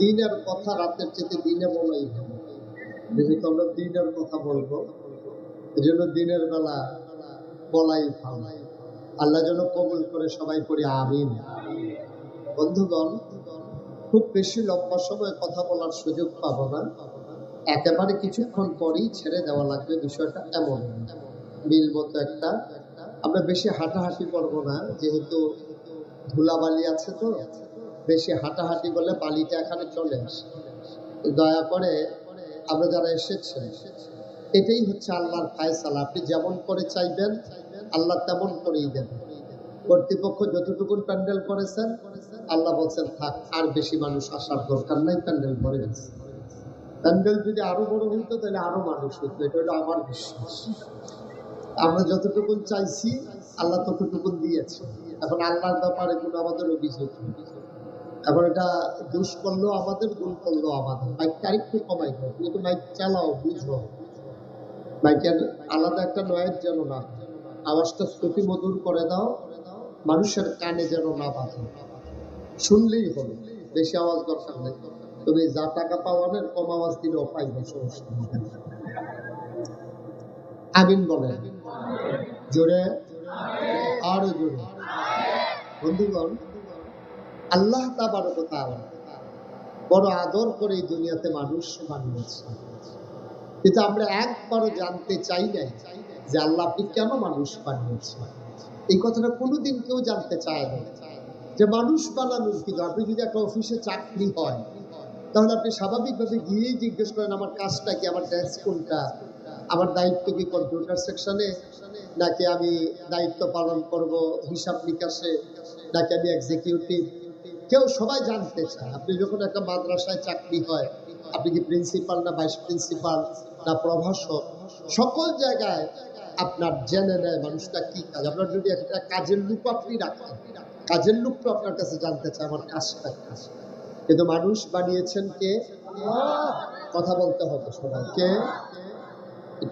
দিনের কথা রাতের চেয়ে দিনে বলাই যেহেতু আমরা দিনের কথা বলব এই জন্য দিনের বেলা বলাই ভালো। আল্লাহ যেন কবুল করে সবাই করি আমিন। বন্ধুগণ, খুব বেশি লম্বা সময় কথা বলার সুযোগ পাবো না। একেবারে কিছুক্ষণ পরেই ছেড়ে দেওয়া লাগবে বিষয়টা এমন। মিলবো তো একটা। আমরা বেশি হাঁটাহাঁটি করব না, যেহেতু ধুলাবালি আছে তো। বেশি হাঁটাহাঁটি করলে বালিটা এখানে চলে আসে। দয়া করে আমরা যারা এসেছেন, এটাই হচ্ছে আল্লাহর ফায়সালা। আপনি যেমন করে চাইবেন, আল্লাহ তেমন করেই দেবেন কর্তৃপক্ষ যতটুকু প্যান্ডেল করেছেন, আল্লাহ বলছেন, থাক, আর বেশি মানুষ আসার দরকার নাই, প্যান্ডেল করে প্যান্ডেল যদি আরও বড় হইতো, তাহলে আরও মানুষ হইতো। এটা হলো আমার বিশ্বাস। আমরা যতটুকু চাইছি, আল্লাহ ততটুকু দিয়েছে। এখন আল্লাহর ব্যাপারে কোনো আমাদের অভিযোগ এখন এটা দোষ করলেও আমাদের, গুণ করলেও আমাদের। মাইকটা আরেকটু কমাই দাও, তুমি তো মাইক চালাও, বুঝো। মাইকের আলাদা একটা নয়ের যেন না আওয়াজটা শ্রুতি মধুর করে দাও, মানুষের কানে যেন না বাজে। শুনলেই হলো বেশি আওয়াজ দরকার নেই। তুমি যা টাকা পাওয়া পাওয়ানের কম আওয়াজ দিলেও পাইবে। আমিন বলেন। জোরে? আরও জোরে। বন্ধুগণ আল্লাহ বড় আদর করে এই দুনিয়াতে মানুষ বানিয়েছে। কিন্তু আমরা একবারও জানতে চাই নাই যে আল্লাহ আপনি কেন মানুষ বানিয়েছেন? এই কথাটা কোনোদিন কেউ জানতে চায় না যে মানুষ বানানোর কিন্তু আপনি যদি একটা অফিসে চাকরি হয়, তাহলে আপনি স্বাভাবিকভাবে গিয়েই জিজ্ঞেস করেন, আমার কাজটা কি? আমার ড্যান্স কোনটা? আমার দায়িত্ব কি কম্পিউটার সেকশনে নাকি আমি দায়িত্ব পালন করব হিসাব নিকাশে? নাকি আমি এক্সিকিউটিভ কেউ সবাই জানতে চায়। আপনি যখন একটা মাদ্রাসায় চাকরি হয়, আপনি কি প্রিন্সিপাল না ভাইস প্রিন্সিপাল না প্রভাষক? সকল জায়গায় আপনার জেনে নেয় মানুষটা কি কাজ। আপনার যদি একটা কাজের লুক আপনি রাখেন, কাজের তো আপনার কাছে জানতে চায় আমার কাজটা কি। কিন্তু মানুষ বানিয়েছেন কে? কথা বলতে হবে সবাই কে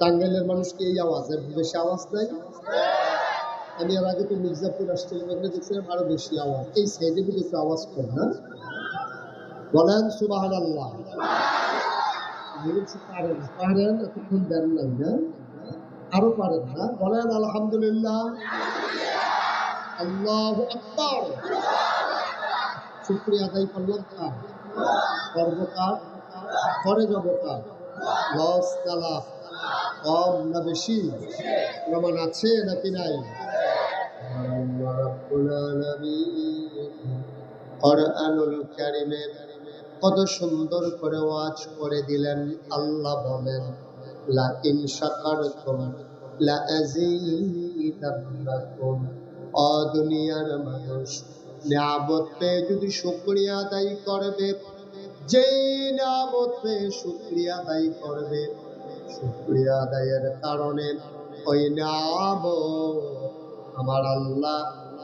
টাঙ্গাইলের মানুষকে এই আওয়াজ বেশি আওয়াজ নাই আমি এর আগে তো মির্জাপুর আসছিলাম ওখানে দেখছিলাম আরও বেশি আওয়াজ। এই সাইডে যদি একটু আওয়াজ কর না বলেন সুবাহান আল্লাহ পারেন পারেন এতক্ষণ দেন নাই না আরও পারেন না। বলেন, আলহামদুলিল্লাহ। আল্লাহ আকবার। শুক্রিয়া আদায় করলাম কার? কার? যাব কার? লস কালাফ। কম না বেশি? প্রমাণ আছে নাকি নাই? কত সুন্দর করে ওয়াজ করে দিলেন, আল্লাহ বলেন দুনিয়ার মানুষ যদি শুকরিয়া আদায় করবে আদায় করবে, শুকরিয়া আদায়ের কারণে ওই আমার আল্লাহ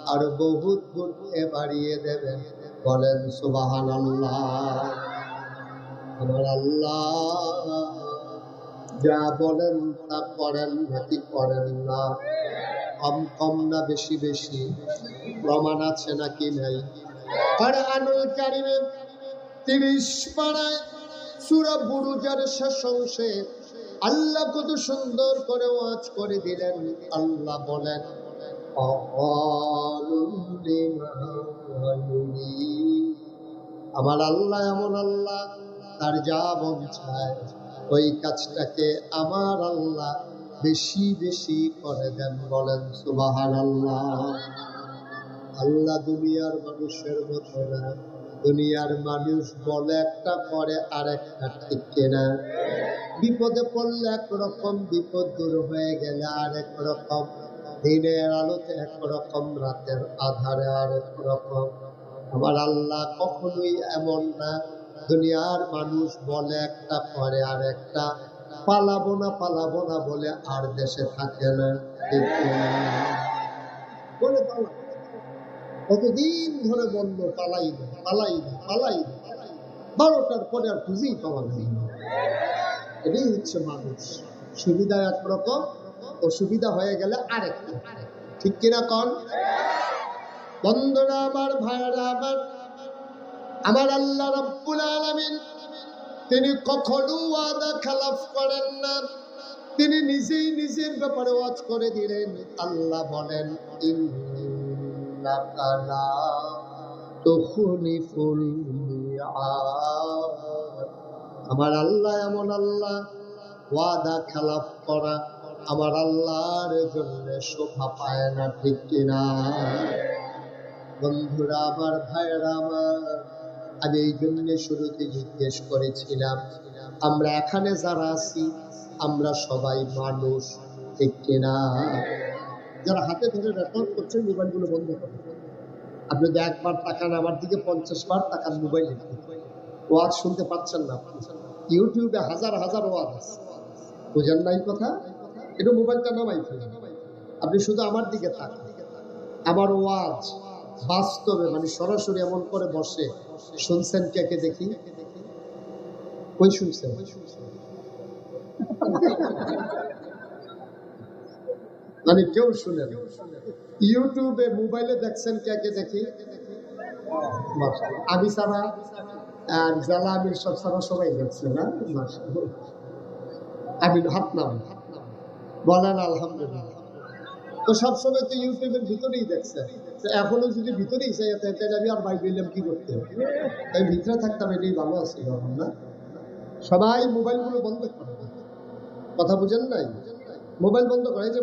আর বহুত গুণে বাড়িয়ে দেবেন। বলেন সুবাহান আল্লাহ আমার আল্লাহ যা বলেন তা করেন নাকি করেন না। কম কম না বেশি বেশি। প্রমাণ আছে নাকি নাই? আর আনুল কারিমে তিরিশ পাড়ায় সুরা বুরুজার শেষ অংশে আল্লাহ কত সুন্দর করে ওয়াজ করে দিলেন। আল্লাহ বলেন। আমার আল্লাহ এমন আল্লাহ, তার যা মন ওই কাজটাকে আমার আল্লাহ বেশি বেশি করে দেন বলেন সুবাহান আল্লাহ আল্লাহ দুনিয়ার মানুষের মতো না, দুনিয়ার মানুষ বলে একটা করে আর একটা ঠিক কিনা? বিপদে পড়লে একরকম, বিপদ দূর হয়ে গেলে আরেক রকম দিনের আলোতে একরকম রাতের আধারে আরেক রকম আমার আল্লাহ কখনোই এমন না। দুনিয়ার মানুষ বলে একটা করে আর একটা। পালাবো না পালাবো না বলে আর দেশে থাকে না। কতদিন ধরে বন্ধ, পালাই পালাই পালাই বারোটার পরে আর খুঁজেই পাওয়া যায় এটাই হচ্ছে মানুষ। সুবিধা একরকম অসুবিধা হয়ে গেলে আরেকটা ঠিক কিনা কন? বন্ধুরা আমার ভাইরা আমার। আমার আল্লাহ রব্বুল আলামিন, তিনি কখনো ওয়াদা খেলাফ করেন না। তিনি নিজেই নিজের ব্যাপারে ওয়াজ করে দিলেন, আল্লাহ বলেন। আমার আল্লাহ এমন আল্লাহ, ওয়াদা খেলাফ করা আমার আল্লাহর জন্য শোভা পায় না, ঠিক কিনা? বন্ধুরা, আমার ভাইয়েরা, আমার, আমি এই জন্য শুরুতে জিজ্ঞেস করেছিলাম, আমরা এখানে যারা আছি, আমরা সবাই মানুষ, ঠিক কিনা? যারা হাতে ধরে রেকর্ড করছেন, মোবাইলগুলো বন্ধ করুন। আপনি যদি একবার তাকান আমার দিকে, পঞ্চাশ বার তাকান মোবাইলে। ওয়াজ শুনতে পাচ্ছেন না ইউটিউবে হাজার হাজার ওয়াজ আছে। বুঝেন নাই কথা? একটু মোবাইলটা নামাই আপনি শুধু আমার দিকে তাকান আমার ওয়াজ বাস্তবে মানে সরাসরি এমন করে বসে। শুনছেন কে কে দেখি? কই শুনছেন? মানে কেউ শুনে না। ইউটিউবে, মোবাইলে দেখছেন কে কে দেখি? আমি ছাড়া আর আমির সব ছাড়া সবাই দেখছে না? আমি হাত নাম বলেন, আলহামদুলিল্লাহ। তো সবসময় তো ইউটিউবের ভিতরেই দেখছে। তো এখনও যদি ভিতরেই চাই তাহলে আমি আর বাইর দিলাম কি করতে? তাই ভিতরে থাকতাম, এটাই ভালো আছে এখন না? সবাই মোবাইলগুলো বন্ধ করে কথা বুঝেন নাই? মোবাইল বন্ধ করে যে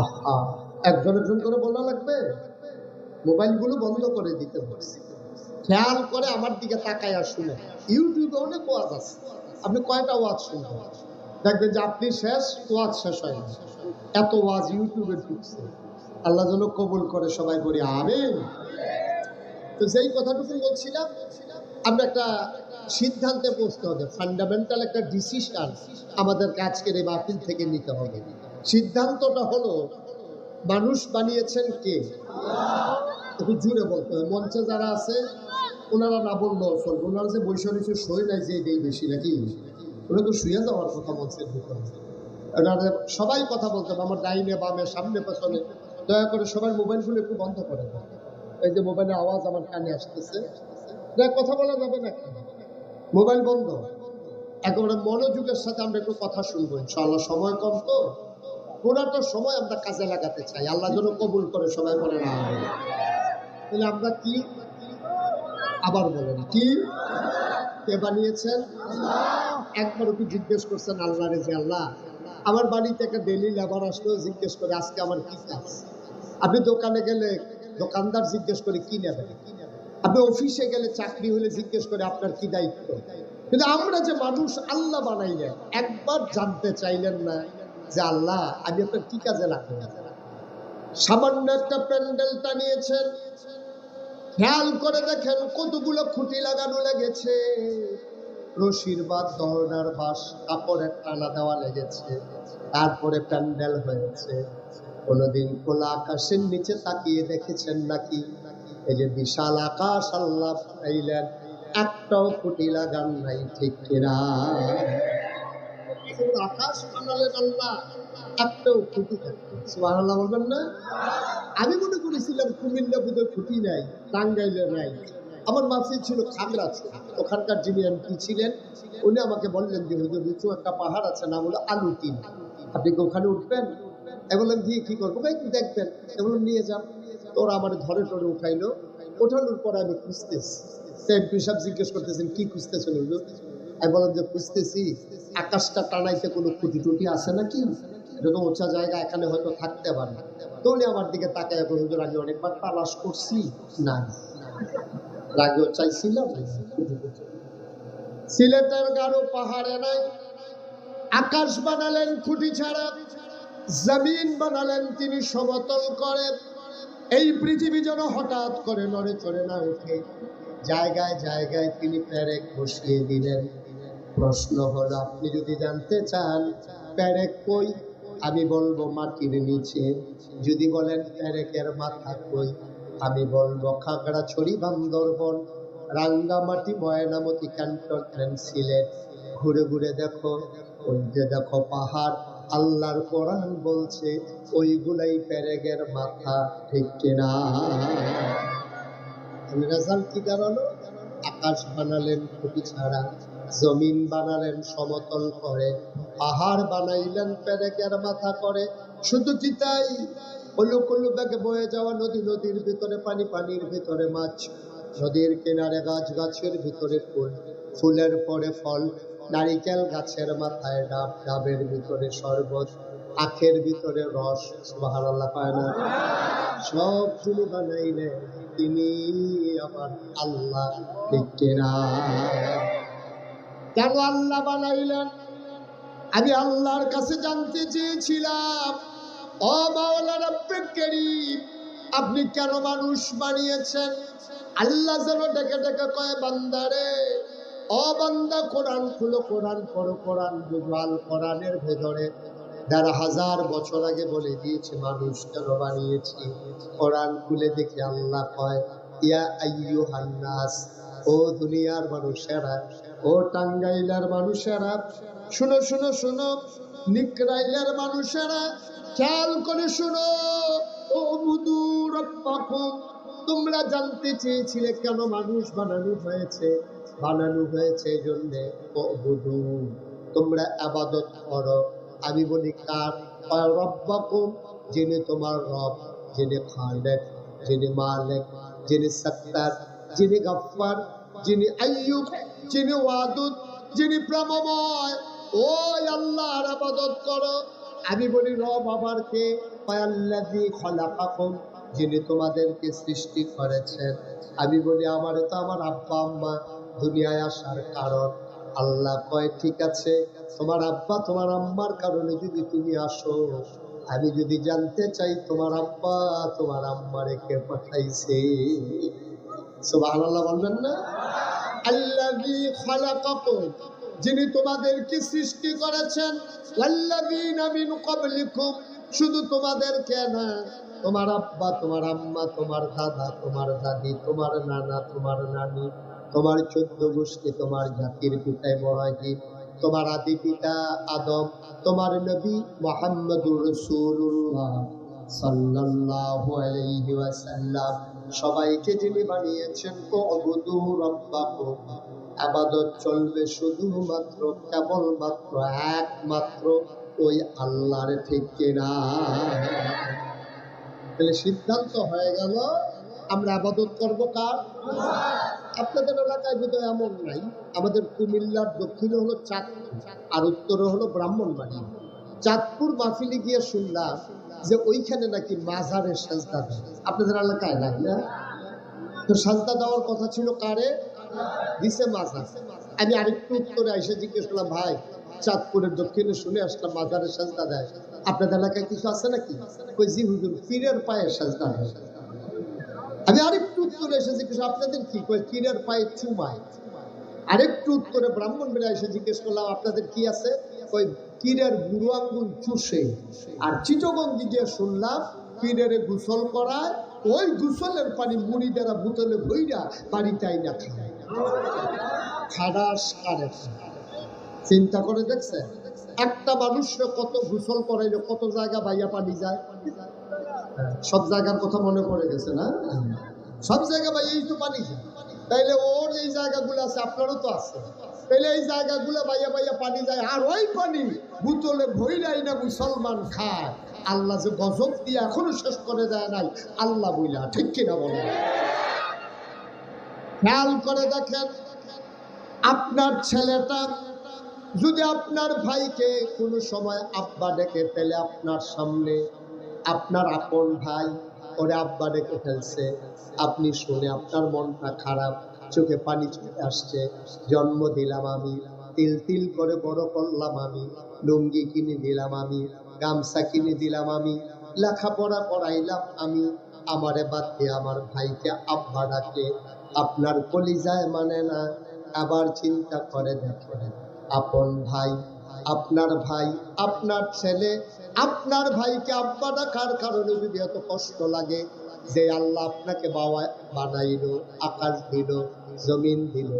আহা একজন একজন করে বলা লাগবে? মোবাইলগুলো বন্ধ করে দিতে বলছি খেয়াল করে আমার দিকে তাকায় আর শুনে। ইউটিউবে অনেক ওয়াজ আছে। আপনি কয়টা ওয়াজ শুনবেন? দেখবেন যে আপনি শেষ, ওয়াজ শেষ হয় এত ওয়াজ ইউটিউবে ঢুকছে। আল্লাহ যেন কবুল করে সবাই করি, আমিন। তো যেই কথাটুকু বলছিলাম, আমরা একটা সিদ্ধান্তে পৌঁছতে হবে। ফান্ডামেন্টাল একটা ডিসিশন আমাদেরকে আজকের এই মাহফিল থেকে নিতে হবে। সিদ্ধান্তটা হলো, মানুষ বানিয়েছেন কে? একটু জুড়ে বলতে হবে। মঞ্চে যারা আছে ওনারা না বললেও চলবে। ওনারা যে বৈশা সই নাই যে এটাই বেশি নাকি? ওরা তো শুয়ে যাওয়ার কথা ভিতরে। ওনারা সবাই কথা বলতে হবে। আমার ডাইনে, বামে, সামনে, পেছনে। দয়া করে সবাই মোবাইলগুলো একটু বন্ধ করে এই যে মোবাইলের আওয়াজ আমার কানে আসতেছে। দেখ কথা বলা যাবে না মোবাইল বন্ধ। একেবারে মনোযোগের সাথে আমরা একটু কথা শুনব, ইনশাআল্লাহ। সময় কম তো। পুরাটা সময় আমরা কাজে লাগাতে চাই। আল্লাহ যেন কবুল করে সবাই বলে না। তাহলে আমরা কি আবার বলেন, কি? কে বানিয়েছেন? একবার ওকে জিজ্ঞেস করছেন আল্লাহ রে আল্লাহ আমার বাড়িতে একটা ডেলি লেবার আসলো, জিজ্ঞেস করে আজকে আমার কি কাজ? আপনি দোকানে গেলে দোকানদার জিজ্ঞেস করে কি নেবেন? আপনি অফিসে গেলে চাকরি হলে জিজ্ঞেস করে আপনার কি দায়িত্ব? কিন্তু আমরা যে মানুষ, আল্লাহ বানাইলেন একবার জানতে চাইলেন না যে আল্লাহ, আমি আপনার কি কাজে লাগবে? সামান্য একটা প্যান্ডেল টানিয়েছেন খেয়াল করে দেখেন কতগুলো খুঁটি লাগানো লেগেছে। রশির বাদ দহনার বাস কাপড়ের টানা দেওয়া লেগেছে, তারপরে প্যান্ডেল হয়েছে। কোনোদিন খোলা আকাশের নিচে তাকিয়ে দেখেছেন নাকি? এই যে বিশাল আকাশ, আল্লাহ পাইলেন একটাও খুঁটি লাগান নাই, ঠিক কিনা? আকাশ বানালেন আল্লাহ, একটাও খুঁটি সুবহানাল্লাহ বলবেন না? আমি মনে করেছিলাম কুমিল্লা বোধহয় খুঁটি নাই, টাঙ্গাইলে নাই। আমার মাসি ছিল খাগড়া ওখানকার যিনি এমপি ছিলেন, উনি আমাকে বললেন যে, হুজুর নিচু একটা পাহাড় আছে, নাম হলো আলুটিন আপনি কি ওখানে উঠবেন? বললাম গিয়ে কি করব? ভাই দেখবেন। বললাম, নিয়ে যান। ওরা আমার ধরে টরে উঠাইলো। ওঠানোর পরে আমি খুঁজতেছি। এমপি সাহেব জিজ্ঞেস করতেছেন, কি খুঁজতেছেন হুজুর? আমি বললাম যে, খুঁজতেছি, আকাশটা টানাইতে কোনো ক্ষতি টুটি আছে নাকি? এরকম উঁচা জায়গা এখানে হয়তো থাকতে পারে। তো উনি আমার দিকে তাকায় এখন, হুজুর, আমি অনেকবার তালাশ করছি। না আগেও চাইছিলাম সিলেটের গাঢ় পাহাড়ে নাই। আকাশ বানালেন খুঁটি ছাড়া, জমিন বানালেন তিনি সমতল করে। এই পৃথিবী যেন হঠাৎ করে নড়ে চড়ে না উঠে জায়গায় জায়গায় তিনি প্যারেক বসিয়ে দিলেন। প্রশ্ন হলো, আপনি যদি জানতে চান প্যারেক কই? আমি বলব মাটির নিচে। যদি বলেন প্যারেকের মাথা কই আমি বলব খাগড়াছড়ি বান্দরবন রাঙ্গামাটি ময়নামতি ক্যান্টনমেন্ট সিলেট। ঘুরে ঘুরে দেখো যে দেখো পাহাড়, আল্লাহর কোরআন বলছে, ওইগুলাই প্যারেগের মাথা, ঠিক কিনা রেজাল্ট কি দাঁড়াল আকাশ বানালেন খুঁটি ছাড়া। জমিন বানালেন, সমতল করে, পাহাড় বানাইলেন, পেরেকের মাথা করে। শুধু কি তাই কলু ব্যাগে বয়ে যাওয়া নদী, নদীর ভিতরে পানি, পানির ভিতরে মাছ, নদীর কিনারে গাছ, গাছের ভিতরে ফুল। ফুলের পরে ফল, নারিকেল গাছের মাথায় ডাব, ডাবের ভিতরে শরবত, আখের ভিতরে রস, সুবহানাল্লাহ পায় না? সব যিনি বানাইলেন তিনি আমার আল্লাহ কিনা? কেন আল্লাহ বানাইলেন? আমি আল্লাহর কাছে জানতে চেয়েছিলাম। ও মাওলা রব্বে করিম, আপনি কেন মানুষ বানিয়েছেন? আল্লাহ যেন ডেকে ডেকে কয় বান্দারে ও বান্দা, কোরআন খুলো, কোরআন পড়ো, কোরআন বুঝাল কোরআনের ভেতরে। দেড় হাজার বছর আগে বলে দিয়েছে, মানুষ কেন বানিয়েছি? কোরআন খুলে দেখে আল্লাহ কয়, ইয়া আইয়ু হান্নাস ও দুনিয়ার মানুষেরা ও টাঙ্গাইলার মানুষেরা, শুনো শুনো শুনো নিকরাইলার মানুষেরা, খেয়াল করে শুনো। ও মুদুর তোমরা জানতে চেয়েছিলে কেন মানুষ বানানো হয়েছে? বানানো হয়েছে এই জন্যে, ও বুধু তোমরা আবাদত করো। আমি বলি কার রব্বাকুম? যিনি তোমার রব, যিনি খালেক, যিনি মালেক, যিনি সত্তার, যিনি গফ্ফার। যিনি আইয়ুব, যিনি ওয়াদুদ, যিনি প্রেমময়, ওই আল্লাহর আবাদত করো। আমি বলি, রব আবার কে আল্লাযী খলাকাকুম, যিনি তোমাদেরকে সৃষ্টি করেছেন। আমি বলি, আমার তো আমার আব্বা, আম্মা দুনিয়ায় আসার কারণ। আল্লাহ কয়, ঠিক আছে, তোমার আব্বা, তোমার আম্মার কারণে যদি তুমি আসো, আমি যদি জানতে চাই, তোমার আব্বা তোমার আম্মারে কে পাঠাইছে। সুবহানাল্লাহ বলবেন না? যিনি তোমাদেরকে সৃষ্টি করেছেন। শুধু তোমাদেরকে না, তোমার আব্বা, তোমার আম্মা, তোমার দাদা, তোমার দাদি, তোমার নানা, তোমার নানি, তোমার চোদ্দ গোষ্ঠী, তোমার জাতির পিতা ইব্রাহিম, তোমার আদি পিতা আদম, তোমার নবী মুহাম্মদুর রাসূলুল্লাহ সাল্লাল্লাহু আলাইহি ওয়াসাল্লাম। সবাইকে যিনি বানিয়েছেন আবাদত চলবে শুধুমাত্র, কেবলমাত্র, একমাত্র ওই আল্লাহর ঠিক কিনা তাহলে সিদ্ধান্ত হয়ে গেল, আমরা আবাদত করব কার? আপনাদের এলাকায় বোধ এমন নাই। আমাদের কুমিল্লার দক্ষিণে হলো চাঁদপুর, আর উত্তরে হলো ব্রাহ্মণবাড়ি চাঁদপুর মাফিলি গিয়ে শুনলাম যে ওইখানে নাকি মাজারের সাজদা দেয়। আপনাদের এলাকায় নাই না তো সাজদা দেওয়ার কথা ছিল কারে? দিছে মাজার। আমি আরেকটু উত্তরে এসে জিজ্ঞেস করলাম, ভাই, চাঁদপুরের দক্ষিণে শুনে আসলাম মাজারের সাজদা দেয়। আপনাদের এলাকায় কিছু আছে নাকি? ওই জি হুজুর, পীরের পায়ের সাজদা দেয়। আমি আরেকটু উত্তরে এসে জিজ্ঞেস আপনাদের কি? কয় পীরের পায়ে চুমায়। আরেকটু উত্তরে ব্রাহ্মণ বেড়া এসে জিজ্ঞেস করলাম, আপনাদের কি আছে? ওই পীরের বুড়ো আঙ্গুল চুষে। আর চিটগঞ্জি গিয়ে শুনলাম, পীরের গোসল করায়, ওই গোসলের পানি মুড়ি দ্বারা বোতলে ভইরা বাড়িটাই না খায়। খাদাস কারে চিন্তা করে দেখছে একটা মানুষকে কত গোসল করাইলে কত জায়গা বাইয়া পানি যায়? সব জায়গার কথা মনে পড়ে গেছে না? সব জায়গা ভাই এই তো পানি যায়। তাইলে ওর এই জায়গাগুলো আছে, আপনারও তো আছে। তাইলে এই জায়গাগুলো বাইয়া বাইয়া পানি যায়, আর ওই পানি বোতলে ভইরাই না মুসলমান খায়। আল্লাহ যে গজব দিয়ে এখনও শেষ করে দেয় নাই, আল্লাহ বইলা, ঠিক কিনা বলে খেয়াল করে দেখেন, আপনার ছেলেটা যদি আপনার ভাইকে কোনো সময় আব্বা ডেকে ফেলে আপনার সামনে, আপনার আপন ভাই, ওরে আব্বা ডেকে ফেলছে, আপনি শুনে আপনার মনটা খারাপ চোখে পানি চলে আসছে। জন্ম দিলাম আমি, তিল তিল করে বড় করলাম আমি, লুঙ্গি কিনে দিলাম আমি, গামছা কিনে দিলাম আমি, লেখাপড়া করাইলাম আমি। আমারে বাদ দিয়ে আমার ভাইকে আব্বা ডাকে, আপনার কলিজায় মানে না, আবার চিন্তা করে দেখেন, আপন ভাই, আপনার ভাই, আপনার ছেলে, আপনার ভাইকে আব্বা ডাকার কারণে যদি এত কষ্ট লাগে যে আল্লাহ আপনাকে বাবা বানাইল, আকাশ দিল, জমিন দিল,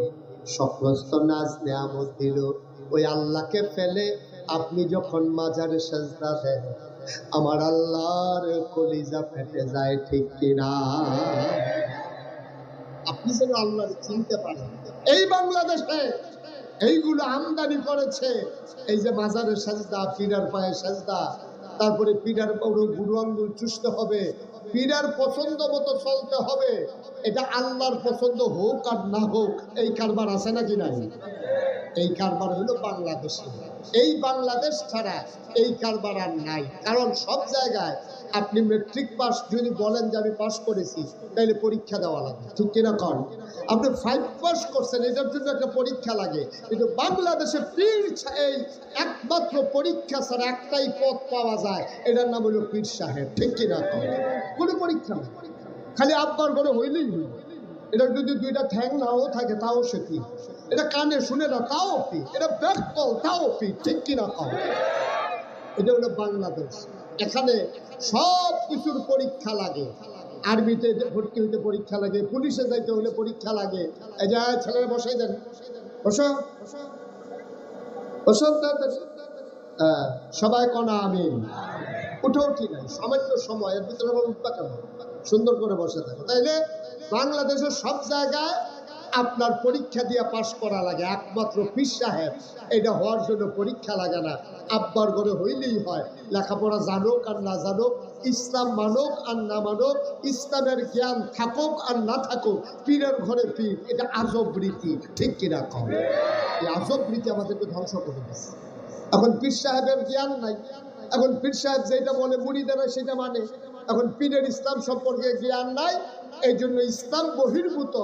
সমস্ত নাজ নেয়ামত দিল। ওই আল্লাহকে ফেলে আপনি যখন মাজারে সাজদা দেন, আমার আল্লাহর কলিজা ফেটে যায় ঠিক কিনা? আপনি যেন আল্লাহ চিনতে পারেন। এই বাংলাদেশে এইগুলো আমদানি করেছে। এই যে মাজারের সাজদা পীরার পায়ে সাজদা তারপরে পীরার বড় গুরু আঙ্গুল চুষতে হবে। পীরার পছন্দ মতো চলতে হবে। এটা আল্লাহর পছন্দ হোক আর না হোক, এই কারবার আছে নাকি নাই? এই কারবার হলো বাংলাদেশে। এই বাংলাদেশ ছাড়া এই কারবার আর নাই। কারণ সব জায়গায় আপনি মেট্রিক পাস যদি বলেন যে আমি পাস করেছি, তাহলে পরীক্ষা দেওয়া লাগে। ঠিক কিনা কন? আপনি ফাইভ পাস করছেন, এটার জন্য একটা পরীক্ষা লাগে। কিন্তু বাংলাদেশে পীর এই একমাত্র পরীক্ষা ছাড়া একটাই পদ পাওয়া যায়। এটার নাম হলো পীর সাহেব। ঠিক কিনা কন? কোনো পরীক্ষা নেই। খালি আব্বার ঘরে হইলেই হইল। এটা যদি দুইটা ঠ্যাং নাও থাকে, তাও সে কি এটা কানে শুনে না, তাও পীর। এটা ব্যাকল তাও পীর। ঠিক কিনা কন? এটা হলো বাংলাদেশ। এখানে সব কিছুর পরীক্ষা লাগে। আর্মিতে ভর্তি হইতে পরীক্ষা লাগে পুলিশে যাইতে হলে পরীক্ষা লাগে। এই যে ছেলেরা বসাই দেন। হ্যাঁ, সবাই কনা আমিন। উঠে উঠি নাই। সামান্য সময় এর ভিতরে উঠবা কেন? সুন্দর করে বসে থাকো। তাইলে বাংলাদেশের সব জায়গায় আপনার পরীক্ষা দিয়ে পাশ করা লাগে, একমাত্র পীর সাহেব। এটা হওয়ার জন্য পরীক্ষা লাগে না। আব্বার ঘরে হইলেই হয়। লেখাপড়া জানুক আর না জানুক, ইসলাম মানক আর না মানক, ইসলামের জ্ঞান থাকুক আর না থাকুক, পীরের ঘরে পীর, এটা আজব রীতি। ঠিক কিনা কম? এই আজব রীতি আমাদেরকে ধ্বংস করে দিচ্ছে এখন পীর সাহেবের জ্ঞান নাই। এখন পীর সাহেব যেটা বলে মুড়িদারা সেটা মানে। এখন পীরের ইসলাম সম্পর্কে জ্ঞান নাই এই জন্য ইসলাম বহির্ভূত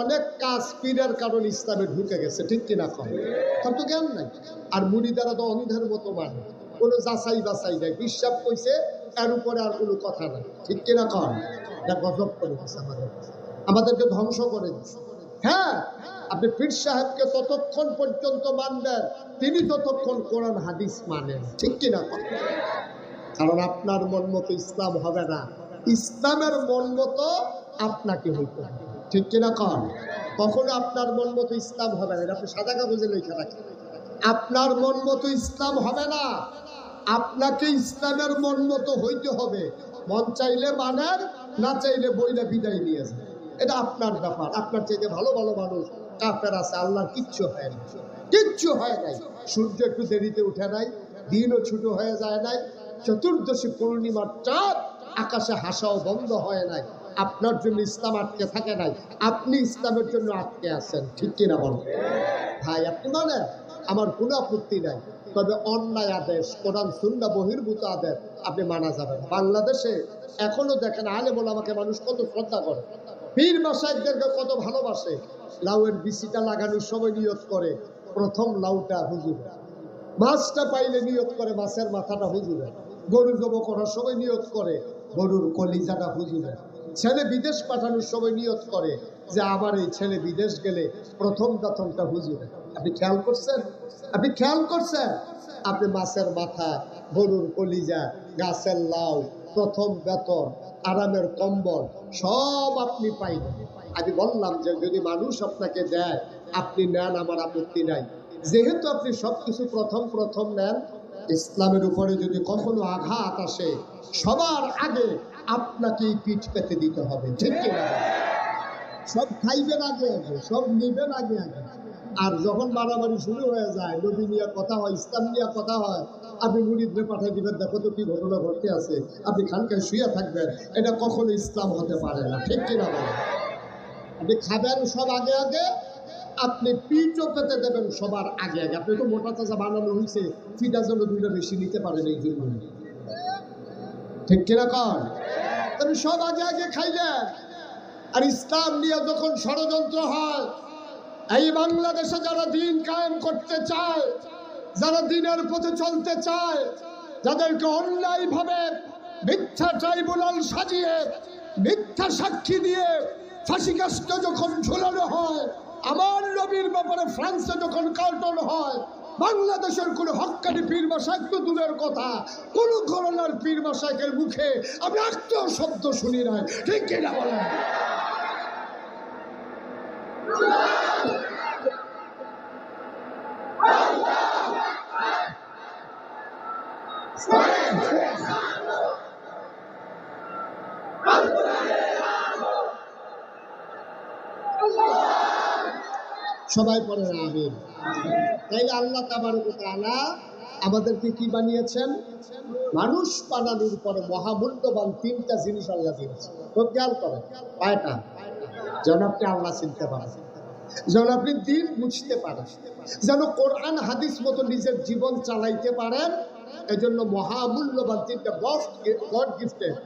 অনেক কাজ পীরের কারণে ইসলামে ঢুকে গেছে, ঠিক কিনা কম? তার তো জ্ঞান নাই। আর মুড়িদারা তো অন্ধের মতো মানে কোনো যাচাই বাছাই নাই, বিশ্বাস কইছে, এর উপরে আর কোনো কথা নাই, ঠিক কিনা কম? গজব করে দিচ্ছে আমাদের। আমাদেরকে ধ্বংস করে দিচ্ছে হ্যাঁ আপনি পীর সাহেবকে ততক্ষণ পর্যন্ত মানবেন, তিনি ততক্ষণ কোরআন, হাদিস মানেন, ঠিক কিনা কথা? কারণ আপনার মন মতো ইসলাম হবে না। ইসলামের মন মতো আপনাকে হইতে হবে। ঠিক কিনা কন? কখনো আপনার মন মতো ইসলাম হবে না। আপনি সাদা কাগজে লেখা রাখেন। আপনার মন মতো ইসলাম হবে না। আপনাকে ইসলামের মন মতো হইতে হবে। মন চাইলে মানেন না চাইলে বইটা বিদায় নিয়ে যান। এটা আপনার ব্যাপার। আপনার চাইতে ভালো ভালো মানুষ, কাফের আছে আল্লাহর কিচ্ছু হয় না কিচ্ছু হয় নাই। সূর্য একটু দেরিতে উঠে নাই, দিনও ছুটো হয়ে যায় নাই চতুর্দশী পূর্ণিমার চাঁদ আকাশে হাসাও বন্ধ হয় নাই। আপনার জন্য ইসলাম আটকে থাকে নাই। আপনি ইসলামের জন্য আটকে আছেন। ঠিক কিনা বলেন ভাই, আপনি মানেন? আমার কোনো আপত্তি নাই। তবে অন্যায় আদেশ, কোরআন সুন্না বহির্ভূত আদেশ আপনি মানা যাবেন বাংলাদেশে এখনও দেখেন আলে বলে আমাকে মানুষ কত শ্রদ্ধা করে। পীর মাসাইকদেরকে কত ভালোবাসে। লাউয়ের বিচিটা লাগানোর সময় নিয়ত করে। প্রথম লাউটা হুজুর মাছটা পাইলে নিয়ত করে মাছের মাথাটা হুজুরে গরু জব করার সময় নিয়ত করে, গরুর কলিজাটা হুজুরে ছেলে বিদেশ পাঠানোর সময় নিয়ত করে যে আমার এই ছেলে বিদেশ গেলে প্রথম দাতনটা হুজুরে আপনি খেয়াল করছেন? আপনি খেয়াল করছেন? আপনি মাছের মাথা, গরুর কলিজা, গাছের লাউ, প্রথম বেতন, আরামের কম্বল, সব আপনি পাইবেন আমি বললাম যে যদি মানুষ আপনাকে দেয়, আপনি নেন, আমার আপত্তি নাই। যেহেতু আপনি সবকিছু প্রথম প্রথম নেন ইসলামের উপরে যদি কখনো আঘাত আসে, সবার আগে আপনাকেই পিঠ পেতে দিতে হবে সব খাইবেন আগে আগে সব নিবেন আগে। আগে আর যখন মারামারি শুরু হয়ে যায়, নবী নিয়ে কথা হয়, ইসলাম নিয়ে কথা হয়, আপনি মুরিদরে পাঠিয়ে দিবেন, দেখো তো কি ঘটনা ঘটতে আছে। আপনি খানকায় শুয়ে থাকবেন, এটা কখনো ইসলাম হতে পারে না, ঠিক কিনা বলেন আপনি খাবেন সব আগে আগে আপনি পিঠও পেতে দেবেন সবার আগে আগে। আপনি তো মোটা তাজা বানানো হয়েছে ফিটার জন্য দুইটা বেশি নিতে পারেন এই জন্য। ঠিক কন আপনি সব আগে আগে খাইলেন। আর ইসলাম নিয়ে যখন ষড়যন্ত্র হয়, এই বাংলাদেশে যারা দিন কায়েম করতে চায়, যারা দিনের পথে চলতে চায়, যাদেরকে অন্যায় ভাবে মিথ্যা ট্রাইব্যুনাল সাজিয়ে, মিথ্যা সাক্ষী দিয়ে ফাঁসি ফাঁসিকাষ্ট যখন ঝুলানো হয় আমার নবীর ব্যাপারে ফ্রান্সে যখন কার্টন হয়, বাংলাদেশের কোনো হকানি পীর মাসাক তো দূরের কথা। কোন ঘরনার পীর মাসাকের মুখে আমি একটা শব্দ শুনি নাই। ঠিক কিনা বলেন? সবাই না আমিন তাইলে আল্লাহ তাআলা আমাদেরকে কি বানিয়েছেন? মানুষ বানানোর পরে মহামূল্যবান তিনটা জিনিস আল্লাহ দিয়েছেন। খুব খেয়াল করেন, কয়টা? যেন আপনি আল্লাহ চিনতে পারেন যেন আপনি দিন বুঝতে পারেন যেন কোরআন, হাদিস মতো নিজের জীবন চালাইতে পারেন, এজন্য মহামূল্যবান তিনটা গড গিফটেড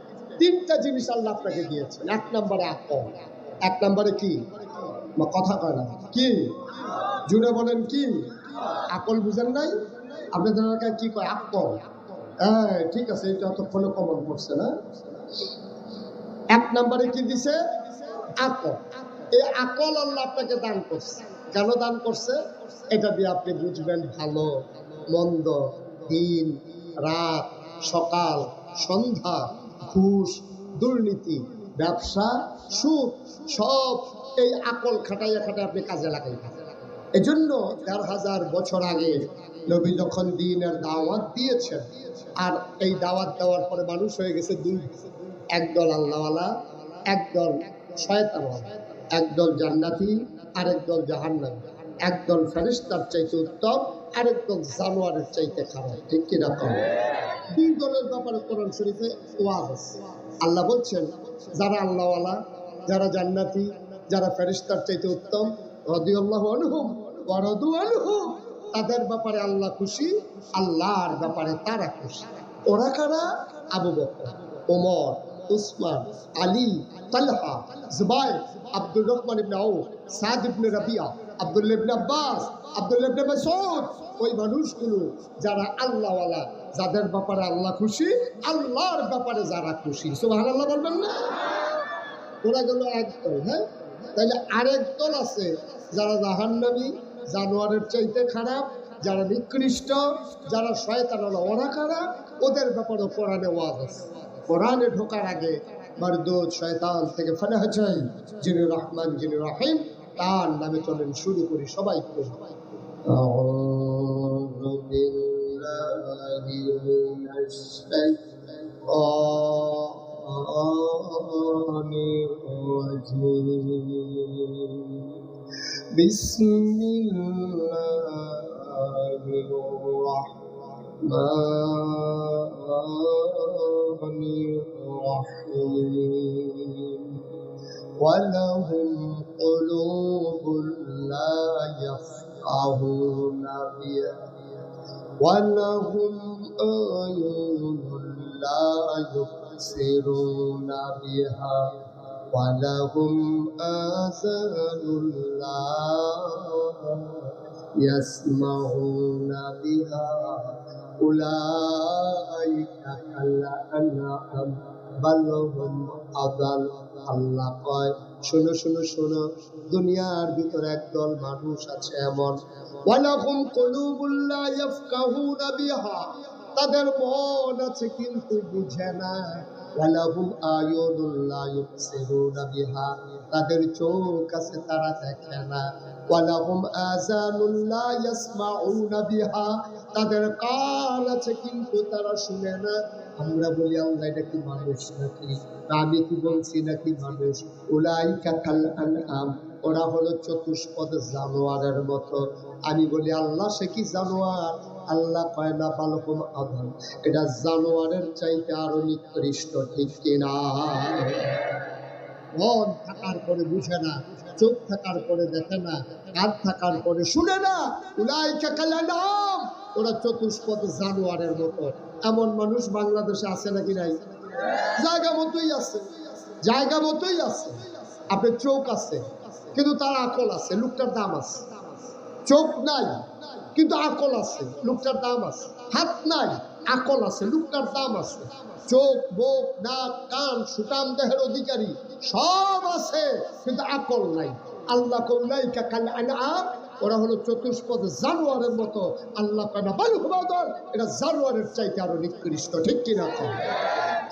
তিনটা জিনিস আল্লাহ আপনাকে দিয়েছেন। এক নম্বরে আকল। এক নম্বরে কি? বা কথা কয় না। কি? জুড়ে বলেন কি? আকল বুঝেন নাই? আপনাদের এলাকায় কি কয়? আকল হ্যাঁ ঠিক আছে, এটা অতক্ষণে কমন পড়ছে না। এক নম্বরে কি দিছে? আকল এই আকল আল্লাহ আপনাকে দান করছে। কেন দান করছে? এটা দিয়ে আপনি বুঝবেন ভালো, মন্দ, দিন, রাত, সকাল, সন্ধ্যা, ঘুষ, দুর্নীতি, ব্যবসা সুখ সব এই আকল খাটাইয়া খাটাই আপনি কাজে লাগাইবেন। এজন্য দেড় হাজার বছর আগে নবী যখন দিনের দাওয়াত দিয়েছেন, আর এই দাওয়াত দেওয়ার পরে মানুষ হয়ে গেছে দুই। একদল আল্লাহওয়ালা, একদল শয়তানওয়ালা। একদল জান্নাতি, আরেকদল জাহান্নামী। একদল ফেরিস্তার চাইতে উত্তম, আরেকদল জানোয়ারের চাইতে খারাপ। ঠিক কিনা কম? দুই দলের ব্যাপারে কোরআন শরীফে ওয়াজ আছে। আল্লাহ বলছেন, যারা আল্লাহওয়ালা, যারা জান্নাতি যারা ফেরিস্তার চাইতে উত্তম তাদের ব্যাপারে আল্লাহ খুশি, আল্লাহর ব্যাপারে তারা খুশি। ওরা কারা? আবু বকর, ওমর, উসমান, আলী, তালহা আব্দুর রহমান সাদ ইবনে রাবিয়া ইবনে আব্বাস ইবনে ওই মানুষগুলো যারা আল্লাহওয়ালা, যাদের ব্যাপারে আল্লাহ খুশি, আল্লাহর ব্যাপারে যারা খুশি। সুবহানাল্লাহ বলবেন না? ওরা গেল এক দল হ্যাঁ? তাহলে আরেক দল আছে যারা জাহান্নবী জানোয়ারের চাইতে খারাপ, যারা নিকৃষ্ট, যারা শয়তান ওরা খারাপ, ওদের ব্যাপারে কোরআনে ওয়াজ আছে। কোরআনে ঢোকার আগে মারদুদ শয়তান থেকে ফেলে হয়েছেন যিনি রহমান, যিনি রহিম, তার নামে চলেন শুরু করি সবাই করি بسم الله الرحمن الرحيم. ولهم قلوب لا يفقهون بها. ولهم أعين لا يبصرون بها. ولهم آذان لا يسمعون بها أولئك كالأنعام بل هم أضل আল্লাহ কয় শোনো শোনো শোনো দুনিয়ার ভিতরে একদল মানুষ আছে এমন ওয়ালাহুম কুলুবুল্লা ইয়াফকাহুনা বিহা তাদের মন আছে কিন্তু বুঝে না ওয়ালাহুম ইউবসিরুনা বিহা। তাদের চোখ তারা দেখে না। ওয়ালাহুম ইয়াসমাউনা বিহা। তাদের কান আছে কিন্তু তারা শুনে না। আমরা বলি, আল্লাহ, এটা কি মানুষ নাকি? আমি কি বলছি নাকি মানুষ? ওলাই কাকাল আনআম। ওরা হলো চতুষ্পদ জানোয়ারের মতো। আমি বলি, আল্লাহ, সে কি জানোয়ার? আল্লাহ আধান এটা জানোয়ারের চাইতে আরও নিকৃষ্ট, ঠিক কিনা মন থাকার পরে বুঝে না, চোখ থাকার পরে দেখে না থাকার পরে শুনে না। উলাই ওরা চতুষ্পদ জানোয়ারের মতো। এমন মানুষ বাংলাদেশে আছে নাকি নাই? জায়গা মতোই আছে, জায়গা মতোই আছে। আপনার চোখ আছে, কিন্তু তার আকল আছে, লোকটার দাম আছে। চোখ নাই। কিন্তু আকল আছে, লোকটার দাম আছে। হাত নাই, আকল আছে, লোকটার দাম আছে। চোখ, বোক, নাক, কান, সুটাম, দেহের অধিকারী, সব আছে, কিন্তু আকল নাই। আল্লাহ কৌলাই কাল আনআম ওরা হলো চতুষ্পদ জানোয়ারের মতো। আল্লাহ কানা বায়ু হুমাদর এটা জানোয়ারের চাইতে আরও নিকৃষ্ট, ঠিক কিনা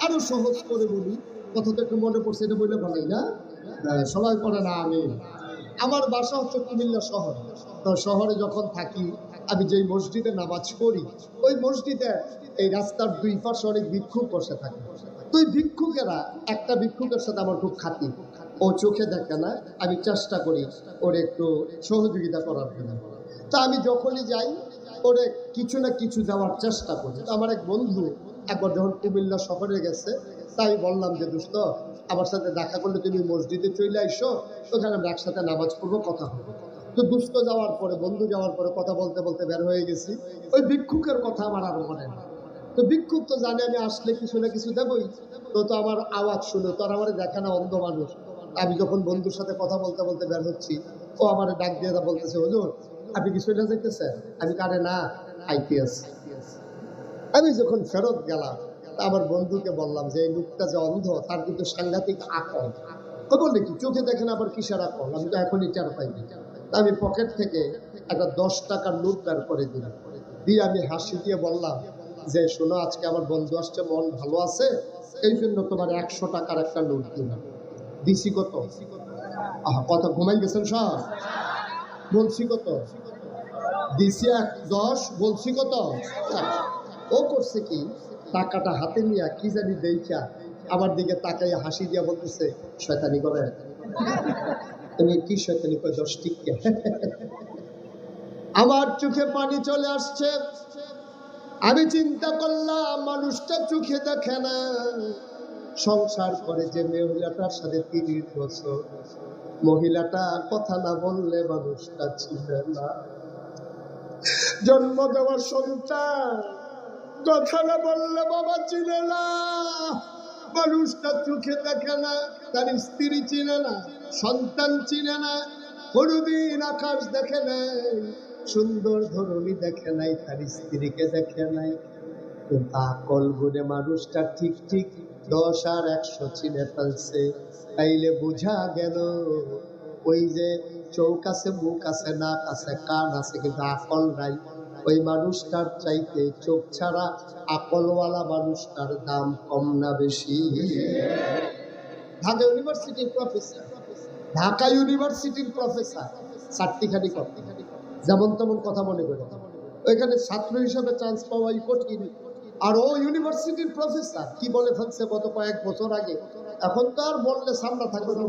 আরও সহজ করে বলি। কথা তো একটু মনে পড়ছে, এটা বলে ভালোই না? সবাই পড়ে না আমি আমার বাসা হচ্ছে কুমিল্লা শহর। শহরে যখন থাকি, আমি যেই মসজিদে নামাজ পড়ি, ওই মসজিদে এই রাস্তার দুই পাশে অনেক ভিক্ষুক বসে থাকে। ওই ভিক্ষুকেরা, একটা ভিক্ষুকের সাথে আমার খুব খাতি। ও চোখে দেখে না, আমি চেষ্টা করি ওর একটু সহযোগিতা করার জন্য। তা আমি যখনই যাই, ওরে কিছু না কিছু দেওয়ার চেষ্টা করি। আমার এক বন্ধু একবার যখন কুমিল্লা শহরে গেছে, তাই বললাম যে, দোস্ত আমার সাথে দেখা করলে তুমি মসজিদে চলে আইসো ওখানে আমরা একসাথে নামাজ পড়ব, কথা হবে। তো দুস্থ যাওয়ার পরে, বন্ধু যাওয়ার পরে কথা বলতে বলতে বের হয়ে গেছি। ওই ভিক্ষুকের কথা আমার আরও মনে না তো ভিক্ষুক তো জানে আমি আসলে কিছু না কিছু দেবই। তো তো আমার আওয়াজ শুনে, তো আর আমার দেখে না অন্ধ মানুষ। আমি যখন বন্ধুর সাথে কথা বলতে বলতে বের হচ্ছি, ও আমার ডাক দিয়ে বলতেছে, হুজুর, আপনি কিছু চলে যাইতেছেন? আমি কারে না আইপিএস আমি যখন ফেরত গেলাম আমার বন্ধুকে বললাম যে, এই লোকটা যে অন্ধ, তার কিন্তু সাংঘাতিক আকল। তো বললে, কি, চোখে দেখেন আবার কিসের আকল? আমি তো এখনই টের পাইনি আমি পকেট থেকে একটা দশ টাকার নোট বের করে দিলাম। দিয়ে আমি হাসি দিয়ে বললাম যে, শোনো, আজকে আমার বন্ধু আসছে, মন ভালো আছে, এই জন্য তোমার একশো টাকার একটা নোট দিলাম। দিছি কত? কথা ঘুমাই গেছেন সব? বলছি কত? দিছি এক, দশ, বলছি কত? ও করছে কি? টাকাটা হাতে নিয়ে কি জানি দেখা আমার দিকে তাকাই হাসি দিয়া বলতেছে, শয়তানি করে। তুমি কি শয়তানি করে, দশ টিকা আমার চোখে পানি চলে আসছে। আমি চিন্তা করলাম, মানুষটা চোখে দেখে না। সংসার করে যে মহিলাটার সাথে তিরিশ বছর, মহিলাটা কথা না বললে মানুষটা ছিল না। জন্ম দেওয়ার সন্তান কথা না বললে বাবা চিনে না। মানুষটা চোখে দেখে না, তার স্ত্রী চিনে না, সন্তান চিনে না হরুদিন আকাশ দেখে নাই, সুন্দর ধরনী দেখে নাই, তার স্ত্রীকে দেখে নাই। কিন্তু আকল গুণে মানুষটা ঠিক ঠিক দশ আর একশো চিনে ফেলছে। তাইলে বোঝা গেল, ওই যে চৌক আছে, মুখ আছে, নাক আছে, কান আছে, কিন্তু আকল নাই। ওই মানুষটার চাইতে চোখ ছাড়া আকলওয়ালা মানুষটার দাম কম না বেশি। ঢাকা ইউনিভার্সিটির প্রফেসর, ঢাকা ইউনিভার্সিটির প্রফেসর চারটিখানি করতে যেমন তেমন কথা মনে করে। ওইখানে ছাত্র হিসেবে চান্স পাওয়াই কঠিন। আর ও ইউনিভার্সিটির প্রফেসর, কি বলে ফেলছে গত কয়েক বছর আগে। এখন তো আর বললে সামনা থাকবে না।